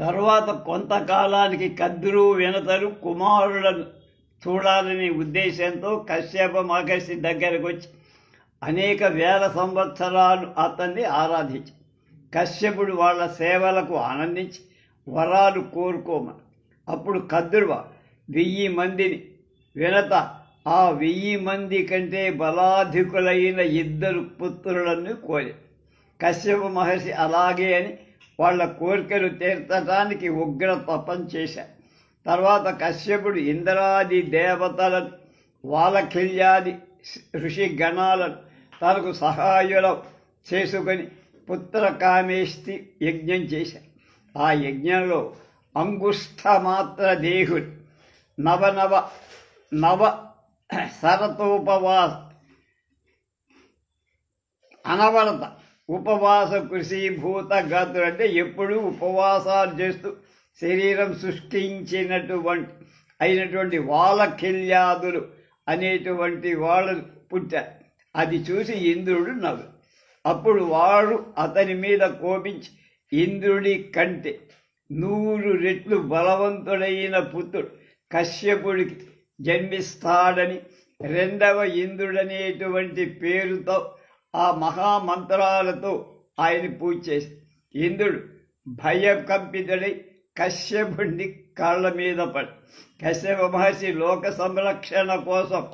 తర్వాత కొంతకాలానికి కద్దురు వినతలు కుమారులను చూడాలనే ఉద్దేశంతో కశ్యప మహర్షి దగ్గరకు వచ్చి అనేక వేల సంవత్సరాలు అతన్ని ఆరాధించి కశ్యపుడు వాళ్ళ సేవలకు ఆనందించి వరాలు కోరుకోమని. అప్పుడు కద్రువ వెయ్యి మందిని వినత ఆ వెయ్యి మంది కంటే బలాధికులైన ఇద్దరు పుత్రులను కోరి కశ్యప మహర్షి అలాగే అని వాళ్ళ కోరికలు తీర్చడానికి ఉగ్ర తపం చేశారు తర్వాత కశ్యపుడు ఇంద్రాది దేవతలను వాలకిల్యాది ఋషి గణాలను తనకు సహాయుల చేసుకొని పుత్రకామేష్టి యజ్ఞం చేశారు ఆ యజ్ఞంలో అంగుష్ఠమాత్ర దేహుడు నవనవ నవ శరతోపవాస అనవరత ఉపవాస కృషిభూత గతుడు అంటే ఎప్పుడూ ఉపవాసాలు చేస్తూ శరీరం సృష్టించినటువంటి అయినటువంటి వాలఖిల్యాదులు అనేటువంటి వాళ్ళు పుట్టారు. అది చూసి ఇంద్రుడు నవ్వు. అప్పుడు వాడు అతని మీద కోపించి ఇంద్రుడి కంటే నూరు రెట్లు బలవంతుడైన పుత్రుడు కశ్యపుడికి జన్మిస్తాడని రెండవ ఇంద్రుడనేటువంటి పేరుతో ఆ మహామంత్రాలతో ఆయన పూజ చేసి ఇంద్రుడు భయకంపితుడై కశ్యపుణ్ణి కాళ్ళ మీద పడి కశ్యప మహర్షి లోక సంరక్షణ కోసం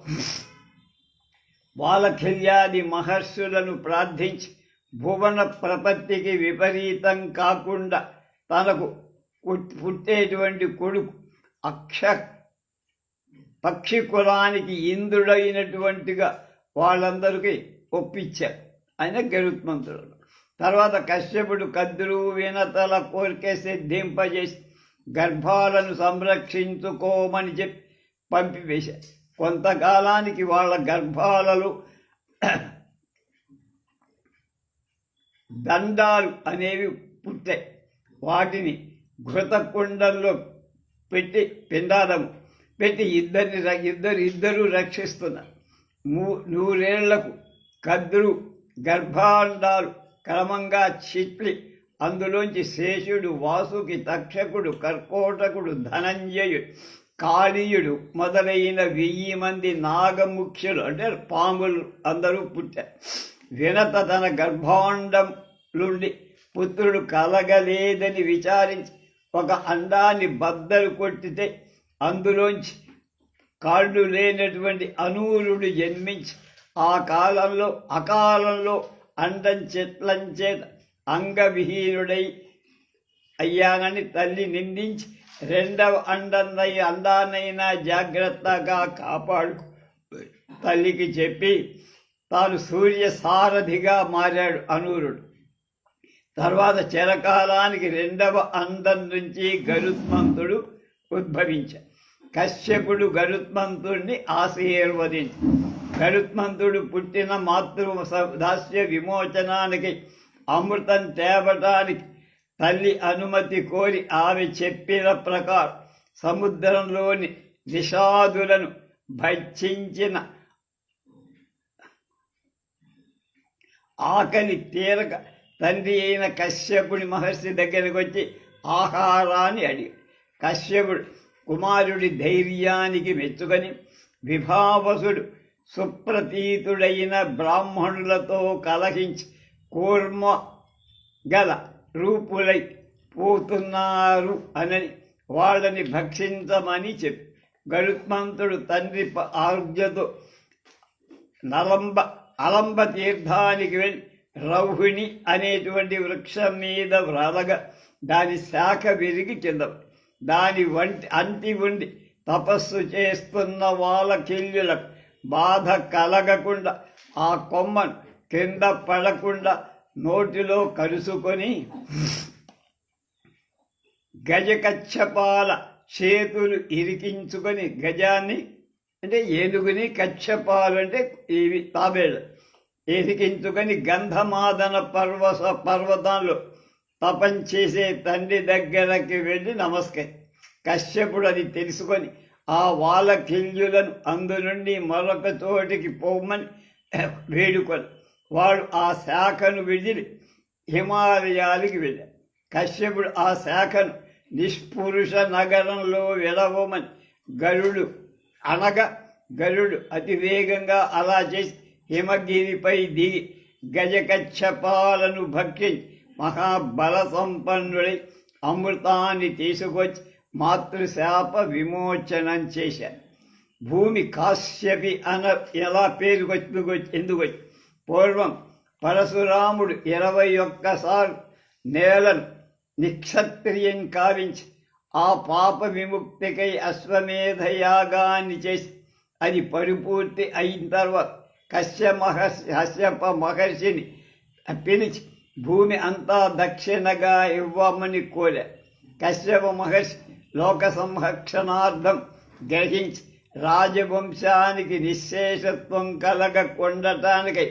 వాలఖిల్యాది మహర్షులను ప్రార్థించి భువన ప్రపత్తికి విపరీతం కాకుండా తనకు పుట్టేటువంటి కొడుకు అక్ష పక్షి కులానికి ఇంద్రుడైనటువంటిగా వాళ్ళందరికీ ఒప్పించారు ఆయన గరుత్మంతుడు. తర్వాత కశ్యపుడు కద్రు వినతల కోరికే సిద్ధింపజేసి గర్భాలను సంరక్షించుకోమని చెప్పి పంపివేశారు కొంతకాలానికి వాళ్ళ గర్భాలలో దండాలు అనేవి పుట్టాయి. వాటిని ఘృతకుండంలో పెట్టి పిండాదము. పెట్టి ఇద్దరిని ర- ఇద్దరు ఇద్దరు రక్షిస్తున్నారు. మూ నూరేళ్ళకు కద్రు గర్భాండాలు క్రమంగా చిట్లి అందులోంచి శేషుడు వాసుకి తక్షకుడు కర్కోటకుడు ధనంజయుడు కాళీయుడు మొదలైన వెయ్యి మంది నాగముఖ్యులు అంటే పాములు అందరూ పుట్టారు. వినత తన గర్భాండం నుండి పుత్రుడు కలగలేదని విచారించి ఒక అండాన్ని బద్దలు కొట్టితే అందులోంచి కాళ్ళు లేనటువంటి అనూరుడు జన్మించి ఆ కాలంలో అకాలంలో అండం చెట్లంచేత అంగవిహీనుడై అయ్యానని తల్లి నిందించి రెండవ అండందై అందానైనా జాగ్రత్తగా కాపాడు తల్లికి చెప్పి తాను సూర్య సారథిగా మారాడు అనూరుడు. తర్వాత చిరకాలానికి రెండవ అందం నుంచి గరుత్మంతుడు ఉద్భవించాడు. కశ్యపుడు గరుత్మంతుడిని ఆశీర్వదించి. గరుత్మంతుడు పుట్టిన మాతృ దాస్య విమోచనానికి అమృతం తేవటానికి తల్లి అనుమతి కోరి ఆమె చెప్పిన ప్రకారం సముద్రంలోని నిషాదులను భక్షించిన ఆకలి తీరక తండ్రి అయిన కశ్యపుడి మహర్షి దగ్గరికి వచ్చి ఆహారాన్ని అడిగి కశ్యపుడు కుమారుడి ధైర్యానికి మెచ్చుకొని విభావసుడు సుప్రతీతుడైన బ్రాహ్మణులతో కలహించి కూర్మ గల రూపులై పోతున్నారు అని వాళ్ళని భక్షించమని చెప్పి గరుత్మంతుడు తండ్రి ప- నలంబ అలంబ తీర్థానికి వెళ్ళి రౌహిణి అనేటువంటి వృక్షం మీద వ్రాలగా దాని శాఖ విరిగి కింద దాని వంటి అంటి ఉండి తపస్సు చేస్తున్న వాళ్ళ కిల్లులకు బాధ కలగకుండా ఆ కొమ్మను కింద పడకుండా నోటిలో కలుసుకొని గజకచ్చపాల చేతులు ఇరికించుకొని గజాన్ని అంటే ఏనుగుని కచ్చపాలు అంటే ఇవి తాబేళ్ళు ఇరికించుకొని గంధమాదన పర్వత పర్వతాల్లో తపం చేసే తండ్రి దగ్గరకి వెళ్ళి నమస్కరి. కశ్యపుడు అది తెలుసుకొని ఆ వాలకిల్యులను అందు నుండి మరొక చోటికి పోమని వేడుకొని వాడు ఆ శాఖను విడిచి హిమాలయాలకి వెళ్ళాడు. కశ్యపుడు ఆ శాఖను నిష్పురుష నగరంలో విడవమని గరుడు అనగా గరుడు అతి వేగంగా అలా చేసి హిమగిరిపై దిగి గజకచ్చపాలను భక్షించి మహాబల సంపన్నుడై అమృతాన్ని తీసుకొచ్చి మాతృశాప విమోచనం చేశారు భూమి కాశ్యపి అన ఎలా పేరుకొచ్చి ఎందుకు? పూర్వం పరశురాముడు ఇరవై ఒక్కసారి నేలను నిక్షత్రియం కావించి ఆ పాప విముక్తికై అశ్వమేధ యాగాన్ని చేసి అది పరిపూర్తి అయిన తర్వాత కశ్య మహర్షి కశ్యప మహర్షిని పిలిచి భూమి అంతా దక్షిణగా ఇవ్వమని కోరే కశ్యప మహర్షి లోక సంరక్షణార్థం గ్రహించి రాజవంశానికి నిశ్శేషత్వం కలగకుండటానికై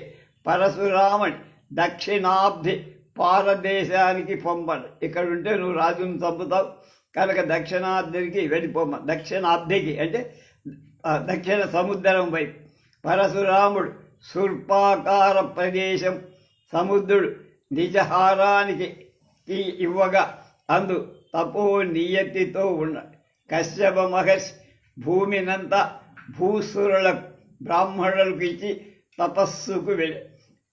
పరశురాముని దక్షిణాబ్ది పారదేశానికి పంపడు ఇక్కడ ఉంటే నువ్వు రాజును చంపుతావు కనుక దక్షిణాబ్దికి వెళ్ళిపోమ్మ దక్షిణాబ్దికి అంటే దక్షిణ సముద్రం వైపు పరశురాముడు శుల్పాకార ప్రదేశం సముద్రుడు నిజహారానికి ఇవ్వగా అందు తపో నియతితో ఉన్న కశ్యప మహర్షి భూమినంతా భూసురులకు బ్రాహ్మణులకు ఇచ్చి తపస్సుకు వెళ్ళి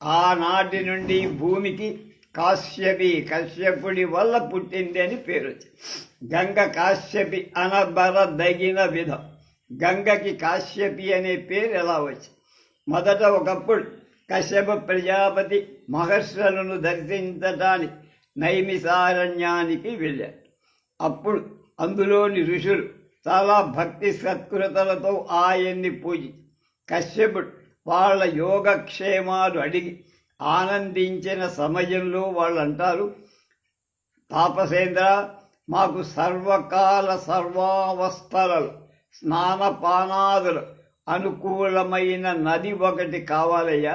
ఆనాటి నుండి భూమికి కాశ్యపి కశ్యపుడి వల్ల పుట్టింది అని పేరు. వచ్చింది గంగ కాశ్యపి అనబరదగిన విధం. గంగకి కాశ్యపి అనే పేరు ఎలా వచ్చింది? మొదట ఒకప్పుడు కశ్యప ప్రజాపతి మహర్షులను దర్శించటానికి నైమిసారణ్యానికి వెళ్ళారు అప్పుడు అందులోని ఋషులు చాలా భక్తి సత్కృతలతో ఆయన్ని పూజి కశ్యపుడు వాళ్ళ యోగక్షేమాలు అడిగి ఆనందించిన సమయంలో వాళ్ళు అంటారు తాపసేంద్ర మాకు సర్వకాల సర్వావస్థలలో స్నానపానాదులు అనుకూలమైన నది ఒకటి కావాలయ్యా.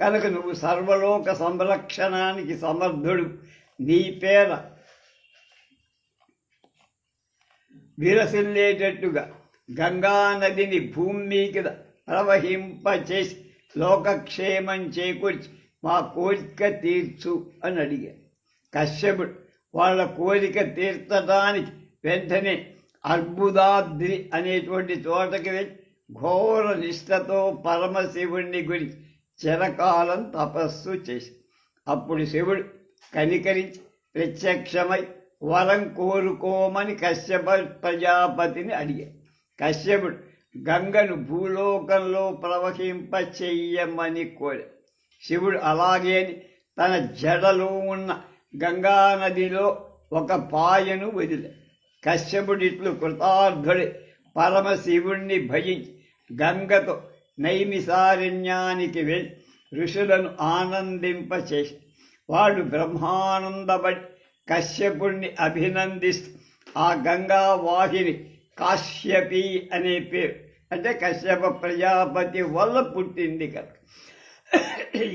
కనుక నువ్వు సర్వలోక సంరక్షణానికి సమర్థుడు. నీ పేర విరసిల్లేటట్టుగా గంగా నదిని భూమి మీద ప్రవహింపచేసి లోకక్షేమం చేకూర్చి మా కోరిక తీర్చు అని అడిగాడు. కశ్యపుడు వాళ్ళ కోరిక తీర్చడానికి వెంటనే అర్బుదాద్రి అనేటువంటి చోటకి వెళ్ళి ఘోర నిష్ఠతో పరమశివుణ్ణి గురించి చిరకాలం తపస్సు చేసి. అప్పుడు శివుడు కనికరించి ప్రత్యక్షమై వరం కోరుకోమని కశ్యప ప్రజాపతిని అడిగాడు కశ్యపుడు గంగను భూలోకంలో ప్రవహింప చెయ్యమని కోరి. శివుడు అలాగే అని తన జడలో ఉన్న గంగా నదిలో ఒక పాయను వదిలే. కశ్యపుడిట్లు కృతార్థుడి పరమశివుణ్ణి భజించి గంగతో నైమిసారణ్యానికి వెళ్ళి ఋషులను ఆనందింపచేసి వాళ్ళు బ్రహ్మానందపడి కశ్యపుణ్ణి అభినందిస్తూ ఆ గంగా వాహిని కాశ్యపి అనే పేరు అంటే కశ్యప ప్రజాపతి వల్ల పుట్టింది కనుక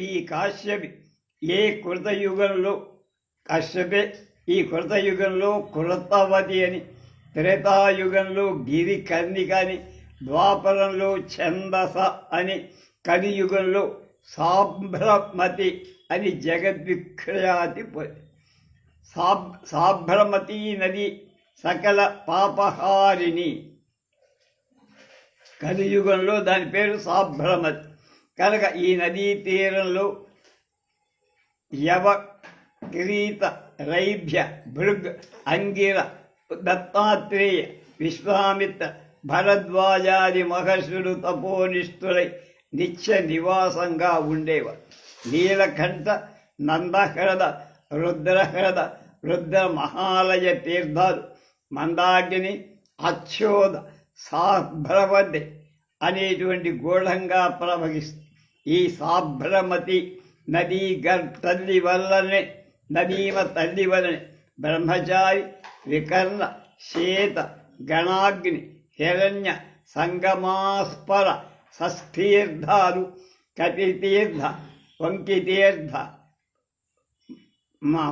ఈ కాశ్యపి ఏ కృతయుగంలో కశ్యపే ఈ కృతయుగంలో కృతవతి అని త్రేతాయుగంలో గిరి కర్ణిక అని ద్వాపరంలో ఛందస అని కలియుగంలో సాభ్రమతి అని జగద్విఖ్యాతి సాబ్ సాభ్రమతీ నది సకల పాపహారిణి. కలియుగంలో దాని పేరు సాభ్రమతి. కనుక ఈ నదీ తీరంలో యవ కిరీత రైభ్య భృగ్ అంగిర దత్తాత్రేయ విశ్వామిత్ర భరద్వాజాది మహర్షులు తపోనిష్ఠులై నిత్య నివాసంగా ఉండేవారు. నీలకంఠ నందహ్రద రుద్రహ్రద రుద్ర మహాలయ తీర్థాలు మందాగ్ని అచ్చోద సాభ్రవతి అనేటువంటి గూఢంగా ప్రవహిస్తుంది ఈ సాభ్రమతి నదీ గర్ తల్లి వల్లనే నదీమ తల్లి వల్లనే బ్రహ్మచారి వికర్ణ శేత గణాగ్ని హిరణ్య సంగమాస్పర షష్ఠీర్థాలు కపితీర్థ వంకితీర్థ మా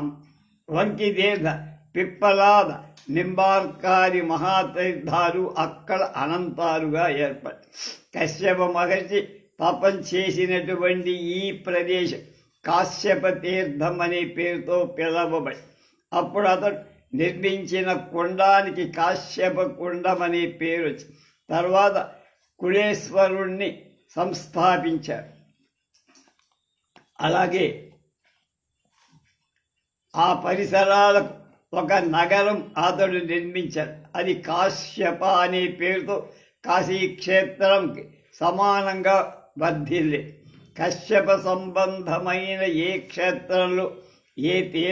వంకితీర్థ పిప్పలాద నింబార్కారి మహాతీర్థాలు అక్కడ అనంతాలుగా ఏర్పడి కశ్యప మహర్షి తపం చేసినటువంటి ఈ ప్రదేశం కాశ్యప తీర్థం అనే పేరుతో పిలవబడి అప్పుడు అతడు నిర్మించిన కుండానికి కాశ్యప కుండం అనే పేరు తర్వాత కుళేశ్వరుణ్ణి సంస్థాపించారు. అలాగే ఆ పరిసరాలకు ఒక నగరం అతడు నిర్మించాడు అది కాశ్యప అనే పేరుతో కాశీ క్షేత్రంకి సమానంగా వర్ధిల్లి కశ్యప సంబంధమైన ఏ క్షేత్రంలో ఏ తీర్థ